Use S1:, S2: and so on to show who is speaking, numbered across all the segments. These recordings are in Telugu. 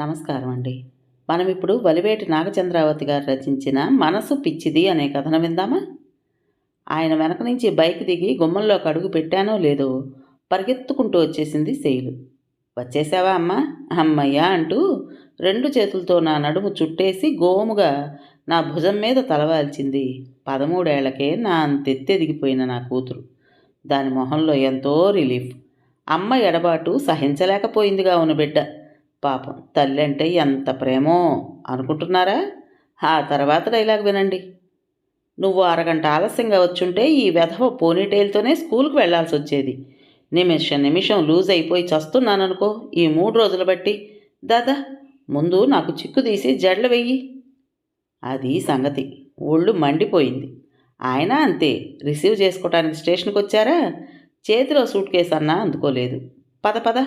S1: నమస్కారం అండి మనం ఇప్పుడు బలివేటి నాగచంద్రావతి గారు రచించిన మనసు పిచ్చిది అనే కథను విందామా? ఆయన వెనక నుంచి బైక్ దిగి గుమ్మంలోకి అడుగు పెట్టానో లేదో పరిగెత్తుకుంటూ వచ్చేసింది శైలు. వచ్చేసావా అమ్మా? అమ్మయ్యా అంటూ రెండు చేతులతో నా నడుము చుట్టేసి గోముగా నా భుజం మీద తలవాల్చింది. పదమూడేళ్ళకే నా అంతెత్తెదిగిపోయిన నా కూతురు. దాని మొహంలో ఎంతో రిలీఫ్. అమ్మ ఎడబాటు సహించలేకపోయిందిగా ఉన్న బిడ్డ. పాపం తల్లి అంటే ఎంత ప్రేమో అనుకుంటున్నారా? ఆ తర్వాత డైలాగ్ వినండి. నువ్వు అరగంట ఆలస్యంగా వచ్చుంటే ఈ వెధవ పోనీటైల్తోనే స్కూల్కి వెళ్ళాల్సి వచ్చేది. నిమిషం నిమిషం లూజ్ అయిపోయి చస్తున్నాననుకో ఈ మూడు రోజులు బట్టి. దాదా ముందు నాకు చిక్కు తీసి జడ్లు వెయ్యి. అది సంగతి. ఒళ్ళు మండిపోయింది. ఆయన అంతే. రిసీవ్ చేసుకోవటానికి స్టేషన్కి వచ్చారా చేతిలో సూట్ కేసు అన్నా అందుకోలేదు. పద పద.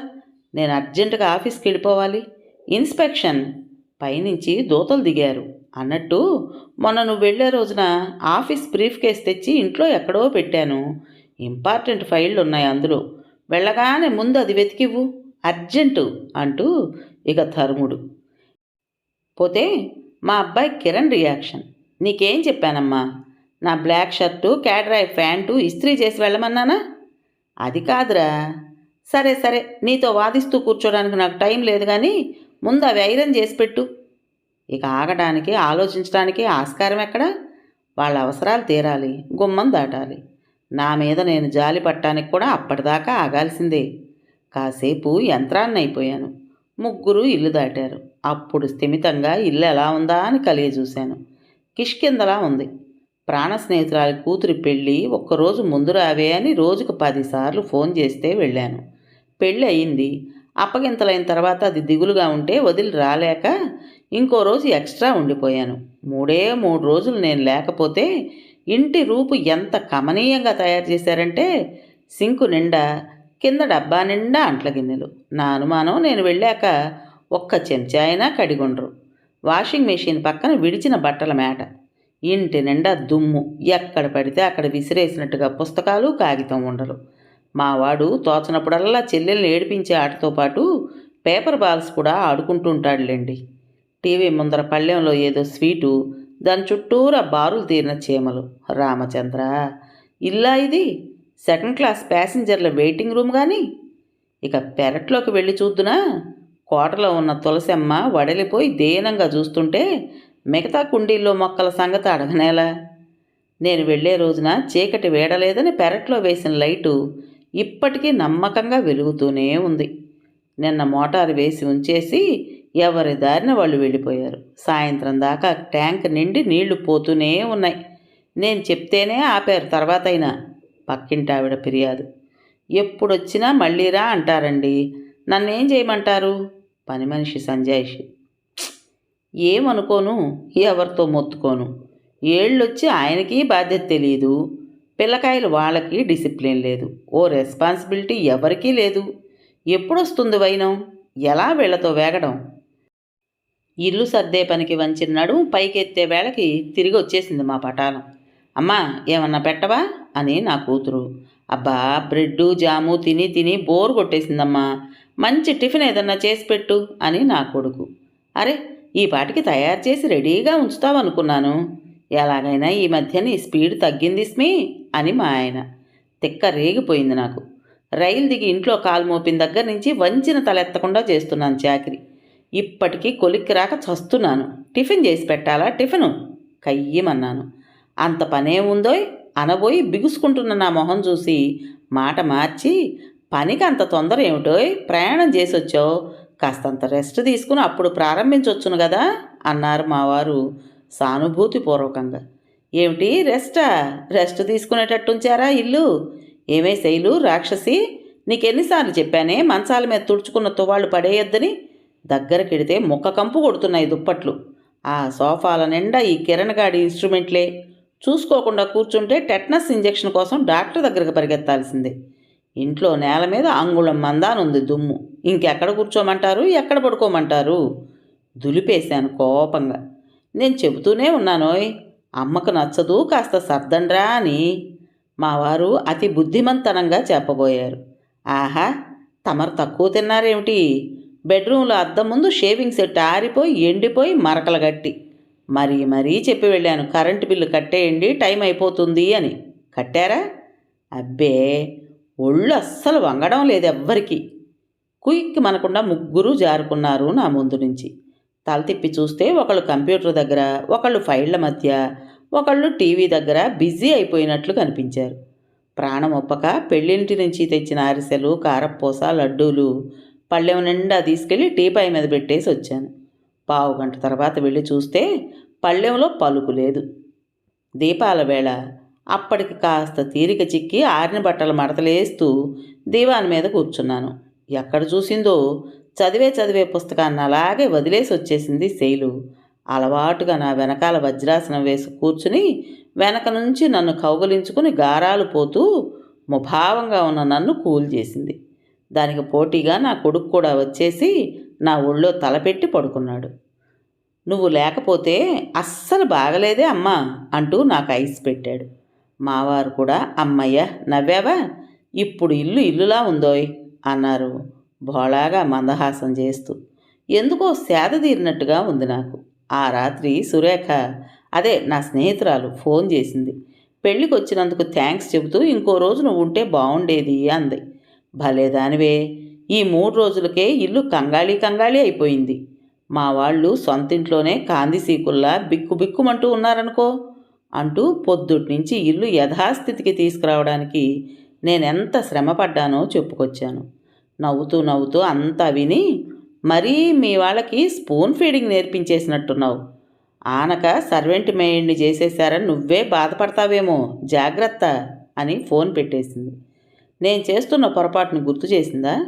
S1: నేను అర్జెంటుగా ఆఫీస్కి వెళ్ళిపోవాలి. ఇన్స్పెక్షన్ పైనుంచి దూతలు దిగారు. అన్నట్టు మొన్న నువ్వు వెళ్ళే రోజున ఆఫీస్ బ్రీఫ్ కేస్ తెచ్చి ఇంట్లో ఎక్కడో పెట్టాను. ఇంపార్టెంట్ ఫైళ్ళు ఉన్నాయి అందులో. వెళ్ళగానే ముందు అది వెతికివ్వు. అర్జెంటు అంటూ ఇక ధర్ముడు. పోతే మా అబ్బాయి కిరణ్ రియాక్షన్. నీకేం చెప్పానమ్మా? నా బ్లాక్ షర్టు క్యాడ్రాయ్ ప్యాంటు ఇస్త్రీ చేసి వెళ్ళమన్నానా? అది కాదురా. సరే సరే నీతో వాదిస్తూ కూర్చోడానికి నాకు టైం లేదు కానీ ముందు అవి ఐరన్ చేసి పెట్టు. ఇక ఆగడానికి ఆలోచించడానికి ఆస్కారం ఎక్కడ? వాళ్ళ అవసరాలు తీరాలి గుమ్మం దాటాలి. నా మీద నేను జాలి పట్టడానికి కూడా అప్పటిదాకా ఆగాల్సిందే. కాసేపు యంత్రాన్ని అయిపోయాను ముగ్గురు ఇల్లు దాటారు. అప్పుడు స్థిమితంగా ఇల్లు ఎలా ఉందా అని కలిగి చూశాను. కిష్కిందలా ఉంది. ప్రాణ స్నేహితురాలి కూతురి పెళ్ళి ఒక్కరోజు ముందు రావే అని రోజుకు పదిసార్లు ఫోన్ చేస్తే వెళ్ళాను. పెళ్ళి అయింది. అప్పగింతలైన తర్వాత అది దిగులుగా ఉంటే వదిలి రాలేక ఇంకో రోజు ఎక్స్ట్రా ఉండిపోయాను. మూడే మూడు రోజులు నేను లేకపోతే ఇంటి రూపు ఎంత కమనీయంగా తయారు చేశారంటే సింకు నిండా కింద డబ్బా నిండా అంట్ల గిన్నెలు. నా అనుమానం నేను వెళ్ళాక ఒక్క చెంచా అయినా కడిగుండ్రు. వాషింగ్ మెషిన్ పక్కన విడిచిన బట్టల మేట. ఇంటి నిండా దుమ్ము. ఎక్కడ పడితే అక్కడ విసిరేసినట్టుగా పుస్తకాలు కాగితం ఉండరు మావాడు తోచనప్పుడల్లా చెల్లెల్ని ఏడిపించే ఆటతో పాటు పేపర్ బాల్స్ కూడా ఆడుకుంటుంటాడులేండి. టీవీ ముందర పళ్ళెంలో ఏదో స్వీటు దాని చుట్టూరా బారులు తీరిన చీమలు. రామచంద్ర ఇల్లా ఇది? సెకండ్ క్లాస్ ప్యాసింజర్ల వెయిటింగ్ రూమ్ కానీ ఇక పెరట్లోకి వెళ్ళి చూద్దునా? కోటలో ఉన్న తులసమ్మ వడలిపోయి దేనంగా చూస్తుంటే మిగతా కుండీల్లో మొక్కల సంగతి అడగనేలా. నేను వెళ్ళే రోజున చీకటి వేడలేదని పెరట్లో వేసిన లైటు ఇప్పటికీ నమ్మకంగా వెలుగుతూనే ఉంది. నిన్న మోటారు వేసి ఉంచేసి ఎవరి దారిన వాళ్ళు వెళ్ళిపోయారు. సాయంత్రం దాకా ట్యాంక్ నిండి నీళ్ళు పోతూనే ఉన్నాయి. నేను చెప్తేనే ఆపారు తర్వాత అయినా పక్కింటి ఆవిడ ఫిర్యాదు. ఎప్పుడొచ్చినా మళ్ళీరా అంటారండి. నన్నేం చేయమంటారు? పని మనిషి సంజాయిషి. ఏమనుకోను? ఎవరితో మొత్తుకోను? ఏళ్ళొచ్చి ఆయనకి బాధ్యత తెలియదు పిల్లకాయలు వాళ్ళకి డిసిప్లిన్ లేదు. ఓ రెస్పాన్సిబిలిటీ ఎవరికీ లేదు. ఎప్పుడొస్తుంది వైనం? ఎలా వీళ్ళతో వేగడం? ఇల్లు సర్దే పనికి వంచిన నడుము పైకెత్తే వేళకి తిరిగి వచ్చేసింది మా పటాలం. అమ్మా ఏమన్నా పెట్టవా? అని నా కూతురు. అబ్బా బ్రెడ్డు జాము తిని తిని బోర్ కొట్టేసిందమ్మా. మంచి టిఫిన్ ఏదన్నా చేసి పెట్టు అని నా కొడుకు. అరే ఈ పాటికి తయారు చేసి రెడీగా ఉంచుతావనుకున్నాను. ఎలాగైనా ఈ మధ్య నీ స్పీడ్ తగ్గింది స్మీ అని మా ఆయన. తిక్క రేగిపోయింది నాకు. రైలు దిగి ఇంట్లో కాలు మోపిన దగ్గర నుంచి వంచిన తలెత్తకుండా చేస్తున్నాను చాకరి. ఇప్పటికీ కొలిక్కి రాక చస్తున్నాను. టిఫిన్ చేసి పెట్టాలా? టిఫిను? కయ్యమన్నాను. అంత పనేముందోయ్? అనబోయి బిగుసుకుంటున్న నా మొహం చూసి మాట మార్చి పనికి అంత తొందర ఏమిటో ప్రయాణం చేసి వచ్చావు కాస్తంత రెస్ట్ తీసుకుని అప్పుడు ప్రారంభించవచ్చును కదా అన్నారు మావారు సానుభూతిపూర్వకంగా. ఏమిటి? రెస్టా? రెస్ట్ తీసుకునేటట్టు ఉంచారా ఇల్లు? ఏమే శైలు రాక్షసి? నీకెన్నిసార్లు చెప్పానే మంచాల మీద తుడుచుకున్న తువాళ్ళు పడేయొద్దని? దగ్గరకెడితే ముక్క కంపు కొడుతున్నాయి దుప్పట్లు. ఆ సోఫాల నిండా ఈ కిరణ్ గాడి ఇన్స్ట్రుమెంట్లే. చూసుకోకుండా కూర్చుంటే టెట్నస్ ఇంజెక్షన్ కోసం డాక్టర్ దగ్గరకు పరిగెత్తాల్సిందే. ఇంట్లో నేల మీద అంగుళం మందానుంది దుమ్ము. ఇంకెక్కడ కూర్చోమంటారు? ఎక్కడ పడుకోమంటారు? దులిపేశాను కోపంగా. నేను చెబుతూనే ఉన్నానోయ్. అమ్మకు నచ్చదు కాస్త సర్దండ్రా అని. మా వారు అతి బుద్ధిమంతనంగా చెప్పబోయారు. ఆహా తమరు తక్కువ తిన్నారేమిటి? బెడ్రూమ్లో అద్దం ముందు షేవింగ్ సెట్ ఆరిపోయి ఎండిపోయి మరకలు గట్టి మరీ మరీ చెప్పి వెళ్ళాను కరెంటు బిల్లు కట్టేయండి టైం అయిపోతుంది అని. కట్టారా? అబ్బే ఒళ్ళు అస్సలు వంగడం లేదు ఎవ్వరికి కుయిక్ మనకుండా ముగ్గురు జారుకున్నారు నా ముందు నుంచి. తల తిప్పి చూస్తే ఒకళ్ళు కంప్యూటర్ దగ్గర ఒకళ్ళు ఫైళ్ళ మధ్య ఒకళ్ళు టీవీ దగ్గర బిజీ అయిపోయినట్లు కనిపించారు. ప్రాణం ఒప్పక పెళ్ళింటి నుంచి తెచ్చిన అరిసెలు కారపూస లడ్డూలు పళ్ళెం నిండా తీసుకెళ్ళి టీపాయ్ మీద పెట్టేసి వచ్చాను. పావు గంట తర్వాత వెళ్ళి చూస్తే పళ్ళెంలో పలుకు లేదు. దీపాల వేళ అప్పటికి కాస్త తీరిక చిక్కి ఆరిన బట్టలు మడతలేస్తూ దీవాన్ మీద కూర్చున్నాను. ఎక్కడ చూసిందో చదివే చదివే పుస్తకాన్ని అలాగే వదిలేసి వచ్చేసింది శైలు. అలవాటుగా నా వెనకాల వజ్రాసనం వేసి కూర్చుని వెనక నుంచి నన్ను కౌగలించుకుని గారాలు పోతూ ముభావంగా ఉన్న నన్ను కూల్ చేసింది. దానికి పోటీగా నా కొడుకు కూడా వచ్చేసి నా ఒళ్ళో తలపెట్టి పడుకున్నాడు. నువ్వు లేకపోతే అస్సలు బాగలేదే అమ్మా అంటూ నాకు ఐస్ పెట్టాడు. మావారు కూడా అమ్మయ్య నవ్వావా? ఇప్పుడు ఇల్లు ఇల్లులా ఉందోయ్ అన్నారు. భోళాగా మందహాసం చేస్తూ ఎందుకో సేద తీరినట్టుగా ఉంది నాకు. ఆ రాత్రి సురేఖ అదే నా స్నేహితురాలు ఫోన్ చేసింది. పెళ్ళికి వచ్చినందుకు థ్యాంక్స్ చెబుతూ ఇంకో రోజు నువ్వు ఉంటే బాగుండేది అంది. భలే దానివే. ఈ మూడు రోజులకే ఇల్లు కంగాళీ కంగాళీ అయిపోయింది. మా వాళ్ళు సొంతింట్లోనే కాంది సీకుల్లా బిక్కు బిక్కుమంటూ ఉన్నారనుకో అంటూ పొద్దుటి నుంచి ఇల్లు యథాస్థితికి తీసుకురావడానికి నేనెంత శ్రమపడ్డానో చెప్పుకొచ్చాను. నవ్వుతూ నవ్వుతూ అంతా విని మరీ మీ వాళ్ళకి స్పూన్ ఫీడింగ్ నేర్పించేసినట్టున్నావు. ఆనక సర్వెంట్ మేయిడ్ని చేసేశారని నువ్వే బాధపడతావేమో జాగ్రత్త అని ఫోన్ పెట్టేసింది. నేను చేస్తున్న పొరపాటుని గుర్తు చేసిందా?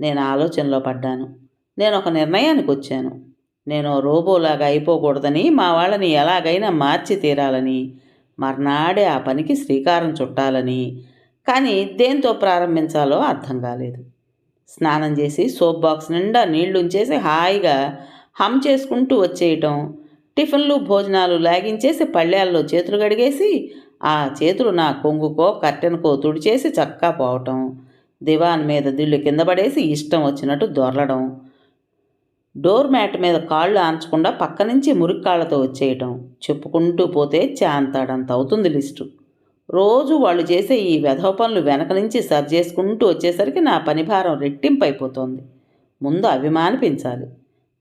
S1: నేను ఆలోచనలో పడ్డాను. నేను ఒక నిర్ణయానికి వచ్చాను. నేను రోబోలాగా అయిపోకూడదని మా వాళ్ళని ఎలాగైనా మార్చి తీరాలని మర్నాడే ఆ పనికి శ్రీకారం చుట్టాలని. కానీ దేంతో ప్రారంభించాలో అర్థం కాలేదు. స్నానం చేసి సోప్ బాక్స్ నిండా నీళ్ళు ఉంచేసి హాయిగా హమ్ చేసుకుంటూ వచ్చేయటం. టిఫిన్లు భోజనాలు లాగించేసి పళ్ళేల్లో చేతులు గడిగేసి ఆ చేతులు నా కొంగుకో కట్టెనకో తుడిచేసి చక్కా పోవటం. దివాన్ మీద దిళ్ళు కింద పడేసి ఇష్టం వచ్చినట్టు దొరలడం. డోర్ మ్యాట్ మీద కాళ్ళు ఆంచకుండా పక్క నుంచి మురిక్కాళ్ళతో వచ్చేయటం. చెప్పుకుంటూ పోతే చాంతాడంత అవుతుంది లిస్టు. రోజు వాళ్ళు చేసే ఈ వెధవ పనులు వెనక నుంచి సరి చేసుకుంటూ వచ్చేసరికి నా పనిభారం రెట్టింపు అయిపోతోంది ముందు అభిమానిపించాలి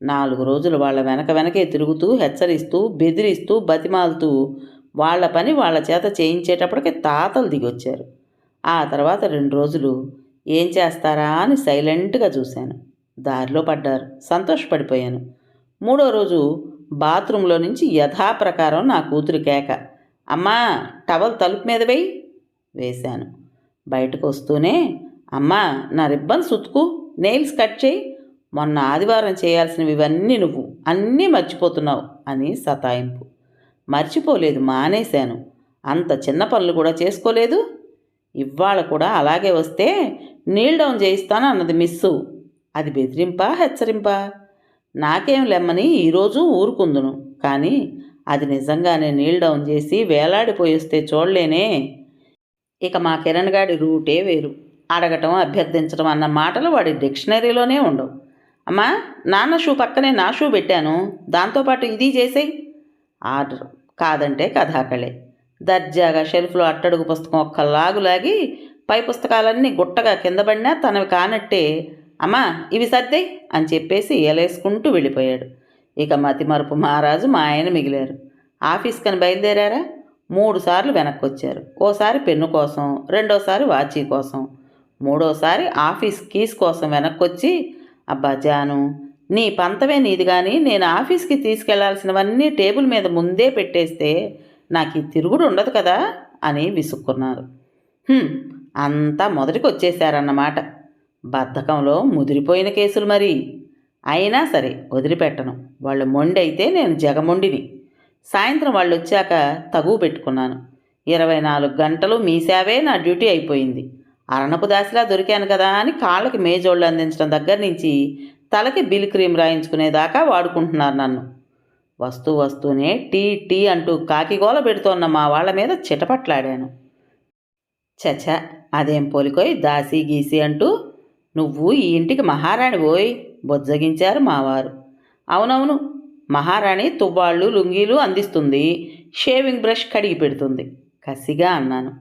S1: నాలుగు రోజులు వాళ్ళ వెనక వెనకే తిరుగుతూ హెచ్చరిస్తూ బెదిరిస్తూ బతిమాలుతూ వాళ్ళ పని వాళ్ళ చేత చేయించేటప్పటికి తాతలు దిగొచ్చారు. ఆ తర్వాత రెండు రోజులు ఏం చేస్తారా అని సైలెంట్గా చూశాను. దారిలో పడ్డారు. సంతోషపడిపోయాను. మూడో రోజు బాత్రూంలో నుంచి యథాప్రకారం నా కూతురి కేక. అమ్మా టవల్ తలుపు మీద వేయి వేశాను. బయటకు వస్తూనే అమ్మా నా రిబ్బన్ సుతుకు నెయిల్స్ కట్ చేయి మొన్న ఆదివారం చేయాల్సినవి ఇవన్నీ నువ్వు అన్నీ మర్చిపోతున్నావు అని సతాయింపు. మర్చిపోలేదు మానేశాను. అంత చిన్న పనులు కూడా చేసుకోలేదు. ఇవాళ కూడా అలాగే వస్తే నీల్ డౌన్ చేయిస్తాను అన్నది మిస్సు. అది బెదిరింపా హెచ్చరింపా? నాకేం లెమ్మని ఈరోజు ఊరుకుందును. కానీ అది నిజంగానే నీల్ డౌన్ చేసి వేలాడిపోయిస్తే చూడలేనే. ఇక మా కిరణ్ గాడి రూటే వేరు. అడగటం అభ్యర్థించడం అన్న మాటలు వాడి డిక్షనరీలోనే ఉండవు. అమ్మా నాన్న షూ పక్కనే నా షూ పెట్టాను. దాంతోపాటు ఇది చేసేయి. ఆర్డర్ కాదంటే కథాకళే. దర్జాగా షెల్ఫ్లో అట్టడుగు పుస్తకం ఒక్క లాగు లాగి పై పుస్తకాలన్నీ గుట్టగా కింద పడినా తనవి కానట్టే. అమ్మా ఇవి సర్దే అని చెప్పేసి ఏలేసుకుంటూ వెళ్ళిపోయాడు. ఇక మతిమరుపు మహారాజు మా ఆయన మిగిలారు. ఆఫీస్కని బయలుదేరారా? మూడు సార్లు వెనక్కి వచ్చారు ఓసారి పెన్ను కోసం రెండోసారి వాచీ కోసం మూడోసారి ఆఫీస్ కీస్ కోసం వెనక్కి వచ్చి అబ్బా జాను నీ పంతమే నీది కానీ నేను ఆఫీస్కి తీసుకెళ్ళాల్సినవన్నీ టేబుల్ మీద ముందే పెట్టేస్తే నాకు ఈ తిరుగుడు ఉండదు కదా? అని విసుక్కున్నారు. అంతా మొదటికి వచ్చేశారన్నమాట బద్ధకంలో ముదిరిపోయిన కేసులు మరి. అయినా సరే వదిలిపెట్టను. వాళ్ళు మొండి అయితే నేను జగమొండిని. సాయంత్రం వాళ్ళు వచ్చాక తగువు పెట్టుకున్నాను. ఇరవై నాలుగు గంటలు మీ సేవే నా డ్యూటీ అయిపోయింది. అరణపు దాసిలా దొరికాను కదా అని కాళ్ళకి మేజోళ్ళు అందించడం దగ్గర నుంచి తలకి బిల్ క్రీమ్ రాయించుకునేదాకా వాడుకుంటున్నారు నన్ను. వస్తూ వస్తూనే టీ టీ అంటూ కాకిగోల పెడుతోన్న మా వాళ్ళ మీద చిటపట్లాడాను. చచ అదేం పోలికోయ్ దాసి గీసి అంటూ నువ్వు ఈ ఇంటికి మహారాణి పోయి బొజ్జగించారు మావారు. అవునవును. మహారాణి తువ్వాళ్ళు లుంగీలు అందిస్తుంది. షేవింగ్ బ్రష్ కడిగి పెడుతుంది. కసిగా అన్నాను.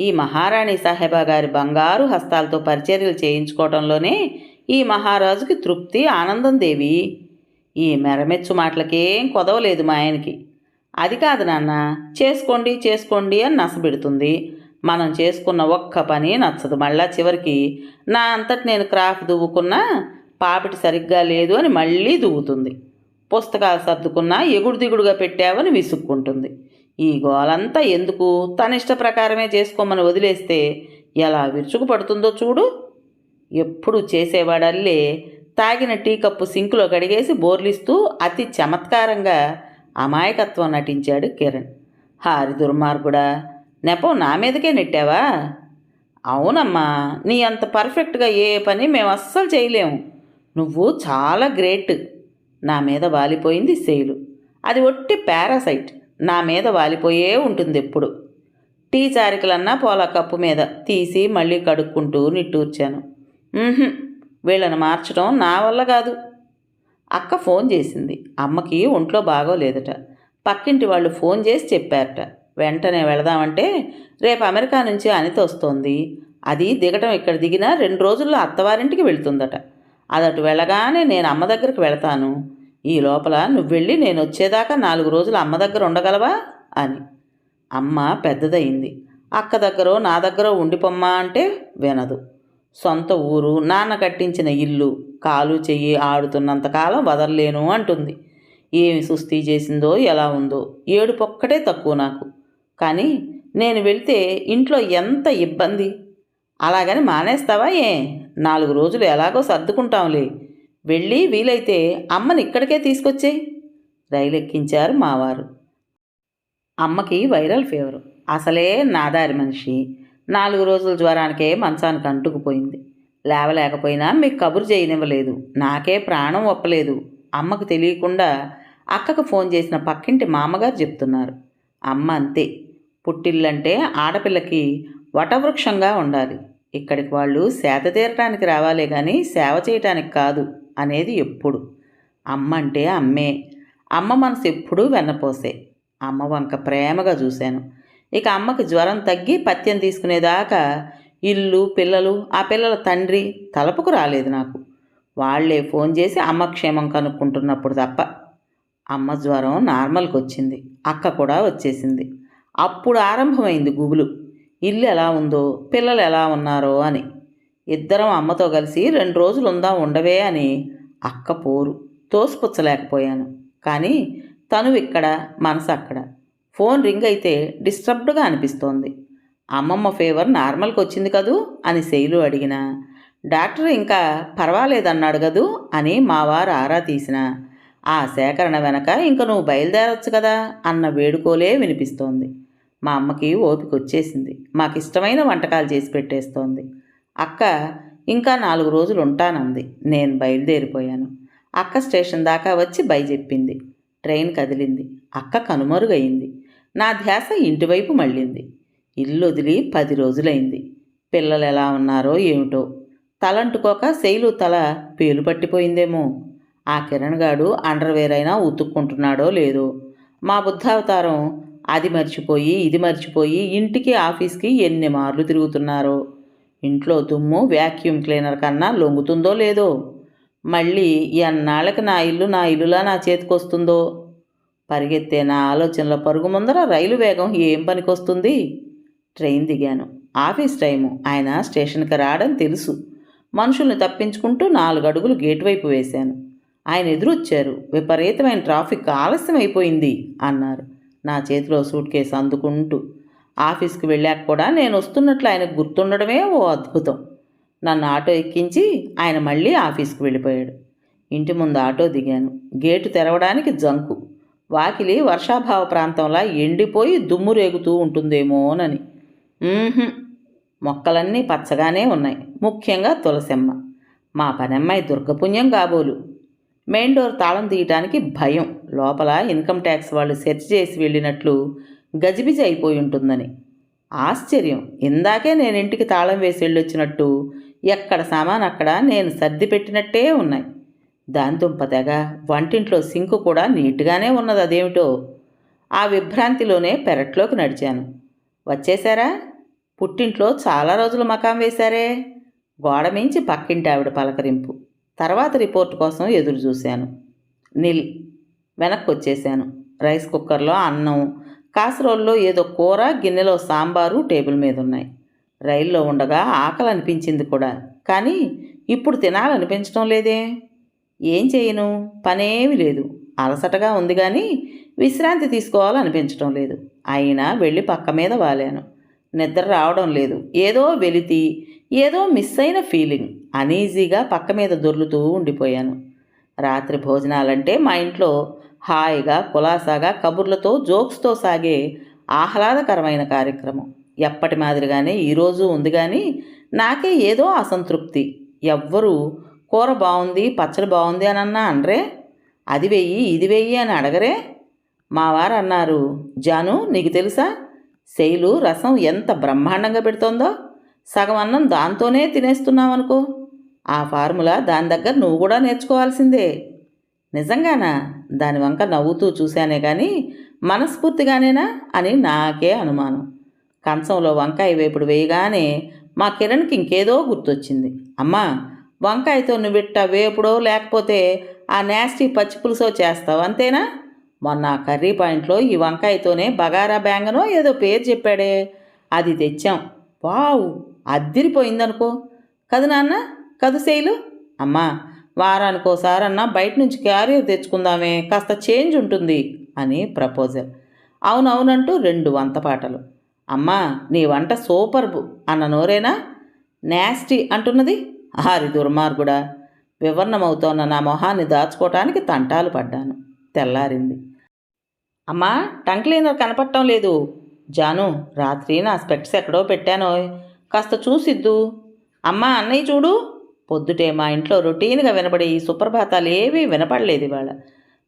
S1: ఈ మహారాణి సాహెబా గారి బంగారు హస్తాలతో పరిచర్యలు చేయించుకోవడంలోనే ఈ మహారాజుకి తృప్తి ఆనందం దేవి. ఈ మెరమెచ్చు మాటలకేం కొదవలేదు మా ఆయనకి. అది కాదు నాన్న చేసుకోండి చేసుకోండి అని నసబెడుతుంది మనం చేసుకున్న ఒక్క పని నచ్చదు. మళ్ళా చివరికి నా అంతటి నేను క్రాఫ్ దువ్వుకున్నా పాపిటి సరిగ్గా లేదు అని మళ్ళీ దూగుతుంది పుస్తకాలు సర్దుకున్నా ఎగుడు దిగుడుగా పెట్టావని విసుక్కుంటుంది. ఈ గోలంతా ఎందుకు? తన ఇష్ట ప్రకారమే చేసుకోమని వదిలేస్తే ఎలా విరుచుకు పడుతుందో చూడు. ఎప్పుడు చేసేవాడల్లే తాగిన టీ కప్పు సింకులో కడిగేసి బోర్లిస్తూ అతి చమత్కారంగా అమాయకత్వం నటించాడు కిరణ్. హారి దుర్మార్గుడా నెపం నా మీదకే నెట్టావా? అవునమ్మా నీ అంత పర్ఫెక్ట్గా ఏ పని మేము అస్సలు చేయలేము. నువ్వు చాలా గ్రేట్. నా మీద వాలిపోయింది శైలు. అది ఒట్టి పారాసైట్. నా మీద వాలిపోయే ఉంటుంది ఎప్పుడు టీ చారికలన్నా పోలా కప్పు మీద తీసి మళ్ళీ కడుక్కుంటూ నిట్టూర్చాను. వీళ్ళని మార్చడం నా వల్ల కాదు. అక్క ఫోన్ చేసింది. అమ్మకి ఒంట్లో బాగోలేదట. పక్కింటి వాళ్ళు ఫోన్ చేసి చెప్పారట. వెంటనే వెళదామంటే రేపు అమెరికా నుంచి అనిత వస్తోంది. అది దిగటం ఇక్కడ దిగినా రెండు రోజుల్లో అత్తవారింటికి వెళ్తుందట. అదటు వెళ్ళగానే నేను అమ్మ దగ్గరికి వెళతాను. ఈ లోపల నువ్వు వెళ్ళి నేను వచ్చేదాకా నాలుగు రోజులు అమ్మ దగ్గర ఉండగలవా? అని. అమ్మ పెద్దదయింది. అక్క దగ్గర నా దగ్గర ఉండిపోమ్మా అంటే వినదు. సొంత ఊరు నాన్న కట్టించిన ఇల్లు కాలు చెయ్యి ఆడుతున్నంతకాలం వదలలేను అంటుంది. ఏమి సుస్థి చేసిందో ఎలా ఉందో ఏడుపొక్కటే తక్కువ నాకు. కానీ నేను వెళ్తే ఇంట్లో ఎంత ఇబ్బంది? అలాగని మానేస్తావా ఏ? నాలుగు రోజులు ఎలాగో సర్దుకుంటాంలే. వెళ్ళి వీలైతే అమ్మని ఇక్కడికే తీసుకొచ్చేయి. రైలు ఎక్కించారు మావారు. అమ్మకి వైరల్ ఫీవర్. అసలే నాదారి మనిషి. నాలుగు రోజుల జ్వరానికే మంచానికి అంటుకుపోయింది లేవలేకపోయినా మీకు కబురు చేయనివ్వలేదు. నాకే ప్రాణం ఒప్పలేదు. అమ్మకు తెలియకుండా అక్కకు ఫోన్ చేసిన పక్కింటి మామగారు చెప్తున్నారు. అమ్మ అంతే. పుట్టిల్లంటే ఆడపిల్లకి వటవృక్షంగా ఉండాలి. ఇక్కడికి వాళ్ళు సేద తీరటానికి రావాలే కానీ సేవ చేయటానికి కాదు అనేది ఎప్పుడు. అమ్మ అంటే అమ్మే. అమ్మ మనసు ఎప్పుడూ వెన్నపోసే. అమ్మ వంక ప్రేమగా చూశాను. ఇక అమ్మకి జ్వరం తగ్గి పత్యం తీసుకునేదాకా ఇల్లు పిల్లలు ఆ పిల్లల తండ్రి తలపుకు రాలేదు నాకు. వాళ్ళే ఫోన్ చేసి అమ్మ క్షేమం కనుక్కుంటున్నప్పుడు తప్ప. అమ్మ జ్వరం నార్మల్కి వచ్చింది అక్క కూడా వచ్చేసింది. అప్పుడు ఆరంభమైంది గుబులు. ఇల్లు ఎలా ఉందో పిల్లలు ఎలా ఉన్నారో అని. ఇద్దరం అమ్మతో కలిసి రెండు రోజులు ఉందా ఉండవే అని అక్క పోరు తోసిపుచ్చలేకపోయాను. కానీ తను ఇక్కడ మనసు అక్కడ. ఫోన్ రింగ్ అయితే డిస్టర్బ్డ్గా అనిపిస్తోంది. అమ్మమ్మ ఫీవర్ నార్మల్కి వచ్చింది కదూ అని శైలు అడిగినా. డాక్టర్ ఇంకా పర్వాలేదన్నాడు కదూ అని మా వారు ఆరా తీసిన. ఆ సేకరణ వెనక ఇంక నువ్వు బయలుదేరొచ్చు కదా అన్న వేడుకోలే వినిపిస్తోంది. మా అమ్మకి ఓపిక వచ్చేసింది మాకు ఇష్టమైన వంటకాలు చేసి పెట్టేస్తోంది. అక్క ఇంకా నాలుగు రోజులు ఉంటానంది నేను బయలుదేరిపోయాను. అక్క స్టేషన్ దాకా వచ్చి బై చెప్పింది. ట్రైన్ కదిలింది. అక్క కనుమరుగయింది. నా ధ్యాస ఇంటివైపు మళ్ళింది. ఇల్లు వదిలి పది రోజులైంది. పిల్లలు ఎలా ఉన్నారో ఏమిటో. తలంటుకోక శైలు తల పేలు పట్టిపోయిందేమో. ఆ కిరణ్ గాడు అండర్వేర్ అయినా ఉతుక్కుంటున్నాడో లేదో. మా బుద్ధావతారం అది మర్చిపోయి ఇది మర్చిపోయి ఇంటికి ఆఫీస్కి ఎన్ని మార్లు తిరుగుతున్నారో? ఇంట్లో దుమ్ము వ్యాక్యూమ్ క్లీనర్ కన్నా లొంగుతుందో లేదో? మళ్ళీ ఎన్నాళ్ళకి నా ఇల్లు నా ఇల్లులా నా చేతికొస్తుందో? పరిగెత్తే నా ఆలోచనల పరుగు ముందర రైలు వేగం ఏం పనికొస్తుంది? ట్రైన్ దిగాను. Office time. ఆయన స్టేషన్కి రావడం తెలుసు. మనుషుల్ని తప్పించుకుంటూ నాలుగు అడుగులు గేట్ వైపు వేశాను. ఆయన ఎదురొచ్చారు. విపరీతమైన ట్రాఫిక్ ఆలస్యం అయిపోయింది అన్నారు. నా చేతిలో సూట్ కేసు అందుకుంటూ ఆఫీస్కి వెళ్ళాక కూడా నేను వస్తున్నట్లు ఆయనకు గుర్తుండడమే ఓ అద్భుతం. నన్ను ఆటో ఎక్కించి ఆయన మళ్ళీ ఆఫీస్కి వెళ్ళిపోయాడు. ఇంటి ముందు ఆటో దిగాను. గేటు తెరవడానికి జంకు. వాకిలి వర్షాభావ ప్రాంతంలా ఎండిపోయి దుమ్ము రేగుతూ ఉంటుందేమోనని. మొక్కలన్నీ పచ్చగానే ఉన్నాయి. ముఖ్యంగా తులసెమ్మ. మా పనమ్మాయి దుర్గపుణ్యం కాబోలు. మెయిన్ డోర్ తాళం తీయటానికి భయం. లోపల ఇన్కమ్ ట్యాక్స్ వాళ్ళు సెర్చ్ చేసి వెళ్ళినట్లు గజిబిజి అయిపోయి ఉంటుందని. ఆశ్చర్యం. ఇందాకే నేను ఇంటికి తాళం వేసి వెళ్ళొచ్చినట్టు ఎక్కడ సామాన్ అక్కడ నేను సర్ది పెట్టినట్టే ఉన్నాయి. దాంతుంప వంటింట్లో సింకు కూడా నీట్గానే ఉన్నది అదేమిటో ఆ విభ్రాంతిలోనే పెరట్లోకి నడిచాను. వచ్చేశారా? పుట్టింట్లో చాలా రోజులు మకాం వేశారే? గోడ మించి పక్కింటి ఆవిడ పలకరింపు. తర్వాత రిపోర్ట్ కోసం ఎదురు చూశాను. నిల్ వెనక్కి వచ్చేసాను రైస్ కుక్కర్లో అన్నం కాసరోల్లో ఏదో కూర గిన్నెలో సాంబారు టేబుల్ మీద ఉన్నాయి రైల్లో ఉండగా ఆకలి అనిపించింది కూడా. కానీ ఇప్పుడు తినాలనిపించడం లేదే. ఏం చేయను? పనేమి లేదు. అలసటగా ఉంది కానీ విశ్రాంతి తీసుకోవాలనిపించడం లేదు. అయినా వెళ్ళి పక్క మీద వాలాను. నిద్ర రావడం లేదు. ఏదో వెలితి ఏదో మిస్ అయిన ఫీలింగ్. అనీజీగా పక్క మీద దొర్లుతూ ఉండిపోయాను. రాత్రి భోజనాలంటే మా ఇంట్లో హాయిగా కులాసాగా కబుర్లతో జోక్స్తో సాగే ఆహ్లాదకరమైన కార్యక్రమం. ఎప్పటి మాదిరిగానే ఈరోజు ఉంది కానీ నాకే ఏదో అసంతృప్తి. ఎవ్వరూ కూర బాగుంది పచ్చడి బాగుంది అని అన్నా అనరే? అది వెయ్యి ఇది వెయ్యి అని అడగరే? మా వారు అన్నారు జాను నీకు తెలుసా? శైలు రసం ఎంత బ్రహ్మాండంగా పెడుతోందో? సగం అన్నం దాంతోనే తినేస్తున్నావనుకో. ఆ ఫార్ములా దాని దగ్గర నువ్వు కూడా నేర్చుకోవాల్సిందే. నిజంగానా? దాని వంక నవ్వుతూ చూశానే కానీ మనస్ఫూర్తిగానేనా అని నాకే అనుమానం. కంచంలో వంకాయ వేపుడు వేయగానే మా కిరణ్కి ఇంకేదో గుర్తొచ్చింది. అమ్మా వంకాయతో నువ్విట్ట వేపుడో లేకపోతే ఆ నాస్టీ పచ్చి పులుసో చేస్తావు అంతేనా? మొన్న ఆ కర్రీ పాయింట్లో ఈ వంకాయతోనే బగారా బ్యాంగనో ఏదో పేరు చెప్పాడే. అది తెచ్చాం. వావ్! అద్దిరిపోయిందనుకో. కదు నాన్న? కదు శైలు? అమ్మా వారానికోసారన్నా బయట నుంచి క్యారియర్ తెచ్చుకుందామే కాస్త చేంజ్ ఉంటుంది అని ప్రపోజల్. అవునవునంటూ రెండు వంత పాటలు. అమ్మా నీ వంట సూపర్బు అన్న నోరేనా? నాస్టీ అంటున్నది? హారి దుర్మార్గుడా వివరణమవుతోన్న నా మొహాన్ని దాచుకోవటానికి తంటాలు పడ్డాను. తెల్లారింది. అమ్మా టంగ్ క్లీనర్ కనపడటం లేదు. జాను రాత్రి నా స్పెక్ట్స్ ఎక్కడో పెట్టానో కాస్త చూసిద్దు. అమ్మా అన్నయ్య చూడు. పొద్దుటే మా ఇంట్లో రొటీన్గా వినబడే ఈ సుప్రభాతాలు ఏవీ వినపడలేదు ఇవాళ.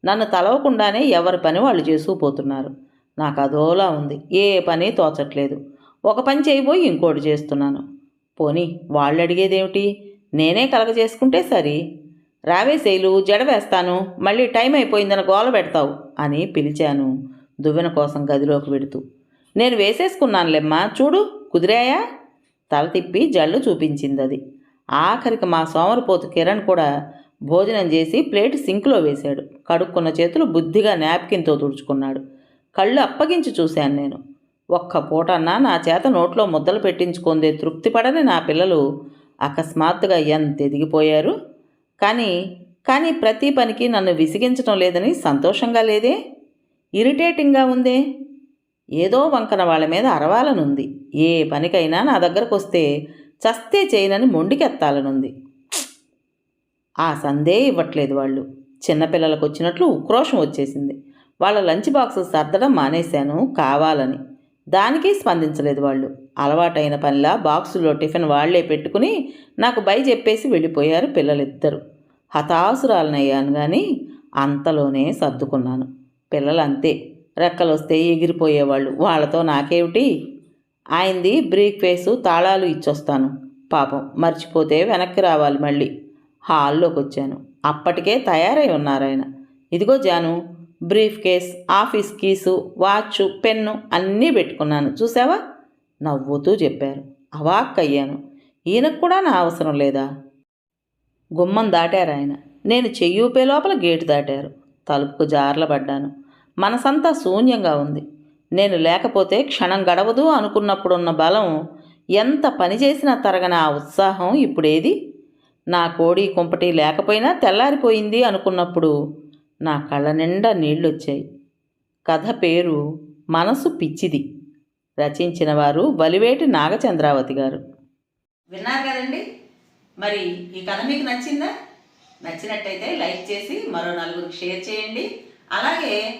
S1: నన్ను తలవకుండానే ఎవరి పని వాళ్ళు చేసుకుపోతున్నారు నాకు అదోలా ఉంది. ఏ పని తోచట్లేదు. ఒక పని చేయబోయి ఇంకోటి చేస్తున్నాను. పోనీ వాళ్ళు అడిగేదేమిటి నేనే కలగ చేసుకుంటే సరి. రావేశైలు జడవేస్తాను జడ వేస్తాను. మళ్ళీ టైం అయిపోయిందని గోల పెడతావు అని పిలిచాను దువ్వెన కోసం గదిలోకి పెడుతూ నేను వేసేసుకున్నానులేమ్మా. చూడు కుదిరాయా? తల తిప్పి జల్లు చూపించింది అది ఆఖరికి మా సోమరిపోతు కిరణ్ కూడా భోజనం చేసి ప్లేట్ సింక్లో వేశాడు. కడుక్కున్న చేతులు బుద్ధిగా నాప్కిన్తో తుడుచుకున్నాడు. కళ్ళు అప్పగించి చూశాను నేను. ఒక్క పూటన్నా నా చేత నోట్లో ముద్దలు పెట్టించుకుందే తృప్తిపడని నా పిల్లలు అకస్మాత్తుగా ఎంత ఎదిగిపోయారు? కానీ కానీ ప్రతి పనికి నన్ను విసిగించడం లేదని సంతోషంగా లేదే? ఇరిటేటింగ్గా ఉందే? ఏదో వంకన వాళ్ళ మీద అరవాలనుంది. ఏ పనికైనా నా దగ్గరకు వస్తే చస్తే చేయనని మొండికెత్తాలనుంది. ఆ సందే ఇవ్వట్లేదు వాళ్ళు. చిన్నపిల్లలకు వచ్చినట్లు ఉక్రోషం వచ్చేసింది. వాళ్ళ లంచ్ బాక్స్ సర్దడం మానేశాను కావాలని. దానికి స్పందించలేదు వాళ్ళు. అలవాటైన పనిలా బాక్సులో టిఫిన్ వాళ్ళే పెట్టుకుని నాకు బై చెప్పేసి వెళ్ళిపోయారు పిల్లలిద్దరు. హతాసురాలనయ్యాను కానీ అంతలోనే సర్దుకున్నాను. పిల్లలు అంతే రెక్కలొస్తే ఎగిరిపోయేవాళ్ళు. వాళ్ళతో నాకేమిటి? ఆయనది బ్రేక్ ఫేసు తాళాలు ఇచ్చొస్తాను. పాపం మర్చిపోతే వెనక్కి రావాలి మళ్ళీ. హాల్లోకి వచ్చాను అప్పటికే తయారై ఉన్నారాయన. ఇదిగో Janu briefcase office keys watch pen అన్నీ పెట్టుకున్నాను. చూసావా నవ్వుతూ చెప్పారు. అవాక్కయ్యాను. ఈయనకు కూడా నా అవసరం లేదా? గుమ్మం దాటారు ఆయన నేను చెయ్యూపే లోపల గేటు దాటారు. తలుపుకు జార్లబడ్డాను. మనసంతా శూన్యంగా ఉంది. నేను లేకపోతే క్షణం గడవదు అనుకున్నప్పుడున్న బలం. ఎంత పని చేసినా తరగని ఆ ఉత్సాహం ఇప్పుడేది? నా కోడి కుంపటి లేకపోయినా తెల్లారిపోయింది అనుకున్నప్పుడు నా కళ్ళ నిండా నీళ్ళొచ్చాయి. కథ పేరు మనసు పిచ్చిది. రచించిన వారు వలివేటి నాగచంద్రావతి గారు. విన్నారు కదండి? మరి ఈ కథ మీకు నచ్చిందా? నచ్చినట్టయితే లైక్ చేసి మరో నలుగురికి షేర్ చేయండి. అలాగే